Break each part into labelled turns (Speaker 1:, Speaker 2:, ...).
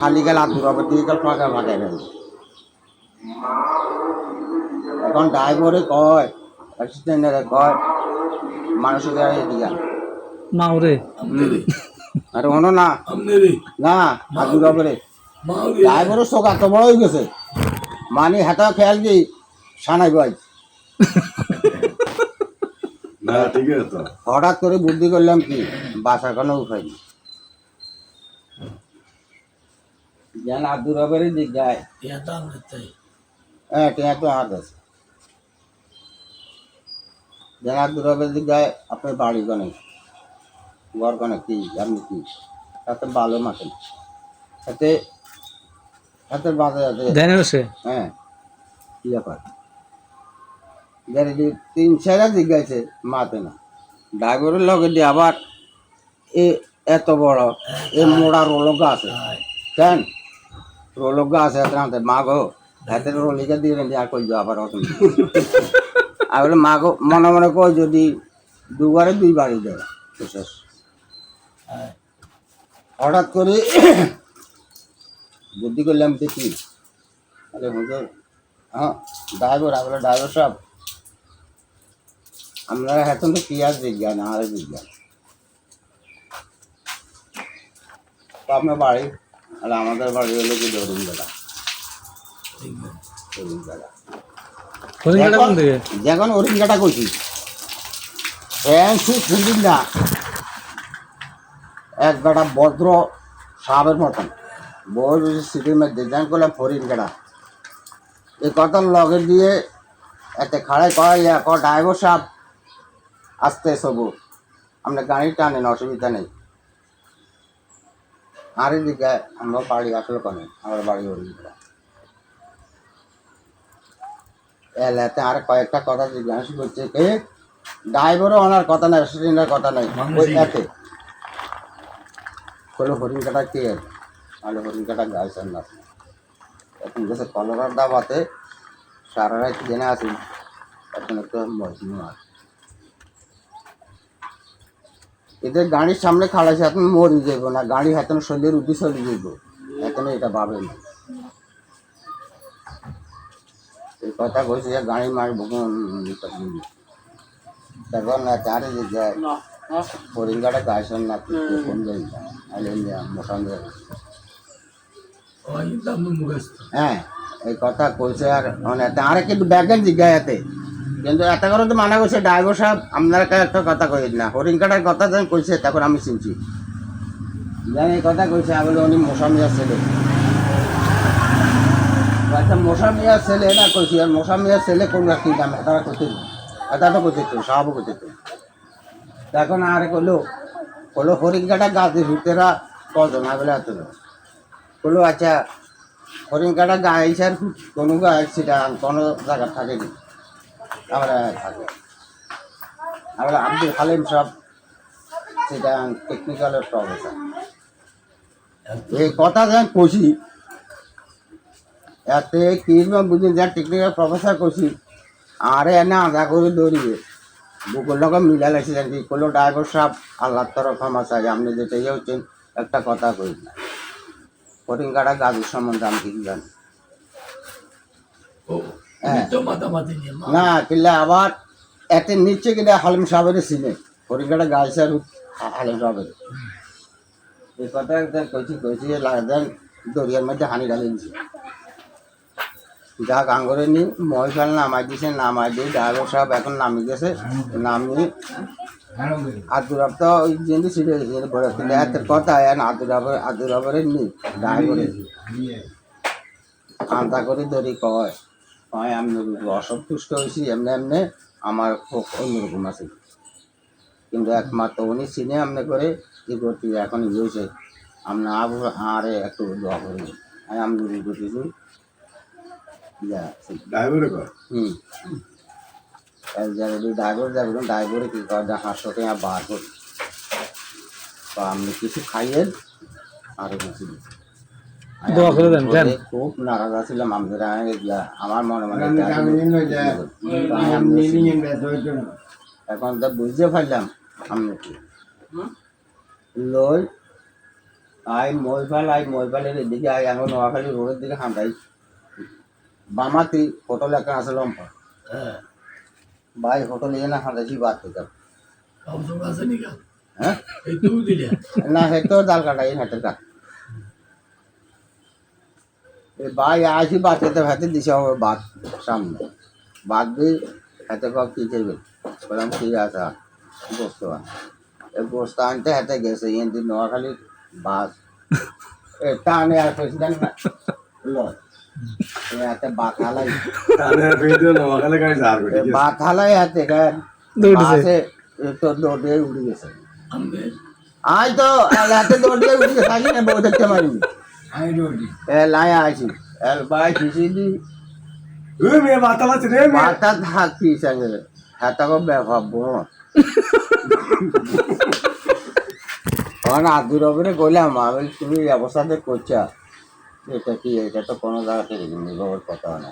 Speaker 1: খালি গেল আর দূরবে দিয়ে গেল ফাঁকা ফাঁকা গেল এখন ড্রাইভারে কয় অ্যাসিস্ট্যান্টরে কয় মানুষের গাড়ি দিয়া
Speaker 2: মাউরে
Speaker 1: আরে হনো না। না ড্রাইভারের চোখ এত বড় হয়ে গেছে। মানে হাতা খেয়াল কি সানাই
Speaker 3: তো
Speaker 1: হঠাৎ করে বুদ্ধি করলাম কি বাসার কোনো উপায় যেন আর দূরবের দিক যায়
Speaker 3: এটা আমনেতাই
Speaker 1: হ্যাঁ টিয়া তো হাত আছে। যেন আর দূরবের দিক যায় আপনার বাড়ি কনে। ঘর কনে কি আপনি কি? তাতে ভালো মাছেন তাতে হাতের বাঁধা যাতে
Speaker 2: দেন সে
Speaker 1: হ্যাঁ কি ব্যাপার? গাড়ি দিয়ে তিন চারা জিজ্ঞাসে মাতে না। ড্রাইভারের লগে দিয়ে আবার এ এত বড় এ মোড়া রোলগা আছে। কেন রোলগা আছে এত হাতে মাগো হাতে রোলিকা দিয়ে রেঁধে আর কই আবার অসুন আর বলে মাগো মনে মনে কই যদি দুবারে দুই বাড়ি দেয় শেষ হঠাৎ করে বুদ্ধি করলাম দেখি। আরে হুজুর হ্যাঁ ড্রাইভার আমরা ড্রাইভার সাহেব আপনারা এখন তো পেঁয়াজ বিজ্ঞান আর বিজ্ঞান। আপনার বাড়ি আর আমাদের বাড়ি হলো কি ধরুন দাদা ধরুন দাদা যখন অরিঙ্গাটা কইছি। সুখ না। এক গাটা ভদ্র সাপের মতন। বই বসে সিটির মধ্যে যান করলাম ফরিন গাড়া এই কথার লগে দিয়ে এতে খাড়াই করা ইয়া ক ড্রাইভার সাহেব আসতে সবু আপনার গাড়ি টানেন অসুবিধা নেই। আর এদিকে আমরা বাড়ি আসলে কনে আমার বাড়ি অরিঙ্গা এলাতে আর কয়েকটা কথা জিজ্ঞাসা করছে কে? ড্রাইভারও ওনার কথা নাই অ্যাক্সিডেন্টের কথা নাই। ওই এতে হলো হরিণ কাটা কে? তাহলে হরিণ কাটা গাইছেন না। এখন গেছে কলরার দাবাতে সারা রাত জেনে আসি এখন একটু মজনু আর এদের গাড়ির সামনে খাড়াইছে এখন মরি যাইব না গাড়ি হাতে শরীরের উদ্দি চলে যাইব। এখন এটা ভাবে না এই কথা কইছে যে গাড়ি মারব তখন না চারে যে যায় গাইছেন না। কোন যাই মোটান হ্যাঁ এই কথা কইছে আর তারে কিন্তু ব্যাগের জিজ্ঞাসাতে। কিন্তু এত করে তো মানা করছে ড্রাইভার সাহেব, আপনার একটা কথা কই না হরিণ কাটার কথা যখন কইছে তখন আমি শুনছি। জানি এই কথা কইছে, আমি উনি মশামিয়ার ছেলে। আচ্ছা মশামিয়ার ছেলে না কইছি, আর মশামিয়ার ছেলে কোন রাখি দাম এটা করতে এটা তো করতে তো সব করতে তো। তখন আরে কইলো কইলো, হরিণ কাটা গাছে ভিতরা কজন? বলে, এত কইলো আচ্ছা হরিণ কাটা গায়ে কোনো গায়ে সেটা কোনো জায়গা থাকেনি। আমরা থাকে আমরা আব্দুল হালিম সব সেটা টেকনিক্যালের প্রফেসর এই কথা যখন কষি এতে কীরকম বুঝি যা টেকনিক্যাল প্রফেসর কষি আরে এনে আধা করে দৌড়িয়ে বুকুর লগে মিলা লাগছে আর কি কোনো ড্রাইভার সাহেব আল্লাহর তরফ আমার চাই, আপনি যেটা ইয়ে হচ্ছেন, একটা কথা কই না। হরিণ কাটা গাছের সম্বন্ধে আমি কিছু জানি হ্যাঁ। না কিল্লা আবার এতে নিচে কিনা হালিম সাহেবের সিনে হরিকাটা গাইছে আর হালিম সাহেবের। এই কথা একদম কইছি কইছি লাগদেন দরিয়ার মধ্যে হানি ঢালি দিছে। যা গাঙ্গরে নি মহিষাল নামাই দিছে নামাই দিয়ে ড্রাইভার সাহেব এখন নামি গেছে নামি আদুরাব তো ওই জিনিস ছিল বড় কিন্তু এত কথা এখন আদুরাবের আদুরাবের নি ড্রাইভারে আন্তা করে দড়ি কয়। কয় আমি অসন্তুষ্ট হয়েছি এমনি এমনি আমার খুব অন্যরকম আছে। কিন্তু একমাত্র উনি চিনে এমনি করে কি করছি এখন ইয়ে হয়েছে। আপনি আবু আরে একটু দোয়া করি আমি করতেছি হুম। ড্রাইভার যাবে ড্রাইভারে কি করে হাঁসতে বার করি তো আপনি কিছু খাইয়েন আরও কিছু
Speaker 2: দোয়া করে দেন, দেন।
Speaker 1: খুব নারাজ আছিলাম আমাদের আমার মনে মনে এখন তো বুঝতে পারলাম আমি কি লই আই মহিপাল আই মহিপালের এদিকে আই এখন নোয়াখালী রোডের দিকে হাঁটাই। বামাতি হোটেল একটা আছে লম্পা
Speaker 3: হ্যাঁ।
Speaker 1: ভাই হোটেলে না হাঁটাইছি বাদ থেকে
Speaker 3: নি
Speaker 1: হ্যাঁ?
Speaker 3: এই তুমি দিলে
Speaker 1: জাল কাটাই হাতের কাট ভাই আসি বাদ খেতে হাতে দিছে আমার বাদ সামনে। বাদ দিয়ে হাতে কক কি করবে? বললাম ঠিক আছে গোস্ত আন। এই গোস্ত আনতে হাতে গেছে এনটি নোয়াখালী বাস। এ টানে আর প্রেসিডেন্ট না। হাতে বাত হালাই হাতে বাসে তো দৌড়ে উড়ে গেছে। আজ তো হাতে দৌড়ে উড়ে গেছে বউ দেখতে পারিনি। লায়া আছি বাই
Speaker 3: মেয়ে বাতা
Speaker 1: থাকি সঙ্গে হাতা কো ব্যবহার আদুর ওপরে কইলাম আমি তুমি অবস্থাতে করছা। এটা কি এটা তো কোনো জায়গা থেকে নির্ভর কথা না।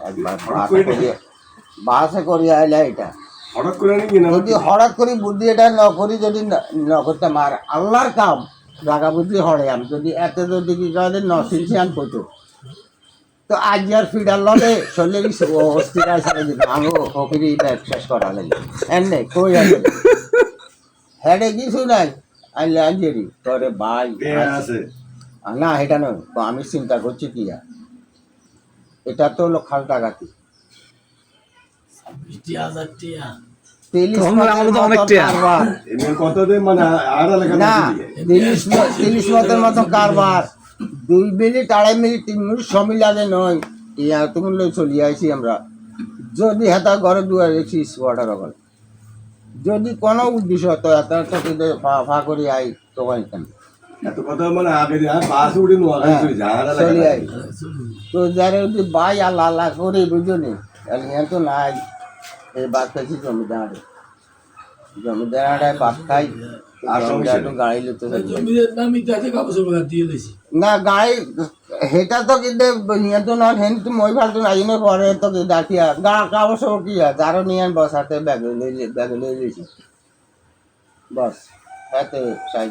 Speaker 1: বাসে করি আইলে এটা।
Speaker 3: হঠাৎ করে
Speaker 1: যদি হঠাৎ করে বুদ্ধি এটা ন করি যদি ন- ন করতাম আর আল্লাহর কাম। জাগা বুদ্ধি হরে আমি। যদি এত যদি কি কাজে ন শিলছি আন তো আজ আর ফিডার ললে শরীরে অস্থির আছে দিন। আঙো হকিরি এটা শেষ করা লাগে। এনে কই আছে হেডে কিছু নাই। আইলে আঞ্জেরি। তোরে ভাই না এটা নয়। তো আমি চিন্তা করছি কি আর? এটা তো হলো খালটা গাতি।
Speaker 3: ছাব্বিশটি হাজার টিয়া
Speaker 1: কারবার।
Speaker 3: মানে আর এলাকা
Speaker 1: না তিরিশ তিরিশ মতের মতো কারবার। দুই মিনিট আড়াই মিনিট তিন মিনিট সময় লাগে নয়। ইয়া তুমি লই চলি আইছি আমরা। যদি হেতা ঘরে দুয়ার রেখছি ওয়াটার ওভার যদি কোনো উদ্দেশ্য হতো এত তো কিন্তু ফা ফা করে আই তো কেন?
Speaker 3: কথা মানে
Speaker 1: আই। তো যারা যদি বাই আল্লাহ আল্লাহ করে বুঝো নি? ইয়া তো নাই। এই বাদ খাইছি জমিদারে। জমিদারে বাদ খাই
Speaker 3: আর সমস্যা
Speaker 1: একটু গাড়ি লিতে
Speaker 3: জমিদের নামি তাতে কাগজ বাগা দিয়ে দিয়েছি।
Speaker 1: না গাড়ি সেটা তো কিন্তু নিয়ন্ত্রণ না হেন মই ভালতো নাজিনে পরে তো ডাকিয়া গা কাগজ কি আছে? আরও নিয়ে বসাতে ব্যাগ লই লই লইছি বস হাতে সাইড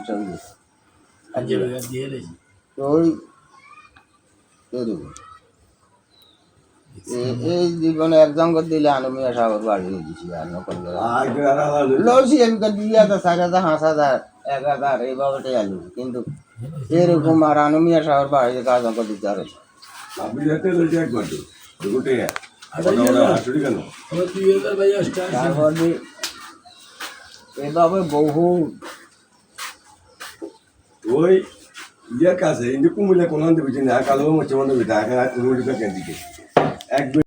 Speaker 1: ওই এই জীবনে একদম করে দিলে সাগর বাড়ি দিছি আর নকল করে।
Speaker 3: আর আর আলাদা
Speaker 1: লইছি আমি তো দুই হাজার পাঁচ হাজার এক হাজার এইভাবে আলু। কিন্তু এরকম আর আনমিয়া সাগর বাড়িতে কাজ করে দিতে তারপরে এভাবে বহু
Speaker 3: ওই ইয়ের কাছে ইন্দি কুমিল্লা কোন দিকে না কালো মচ্ছে মনে বিটা এক কুমিল্লা কেন দিকে এক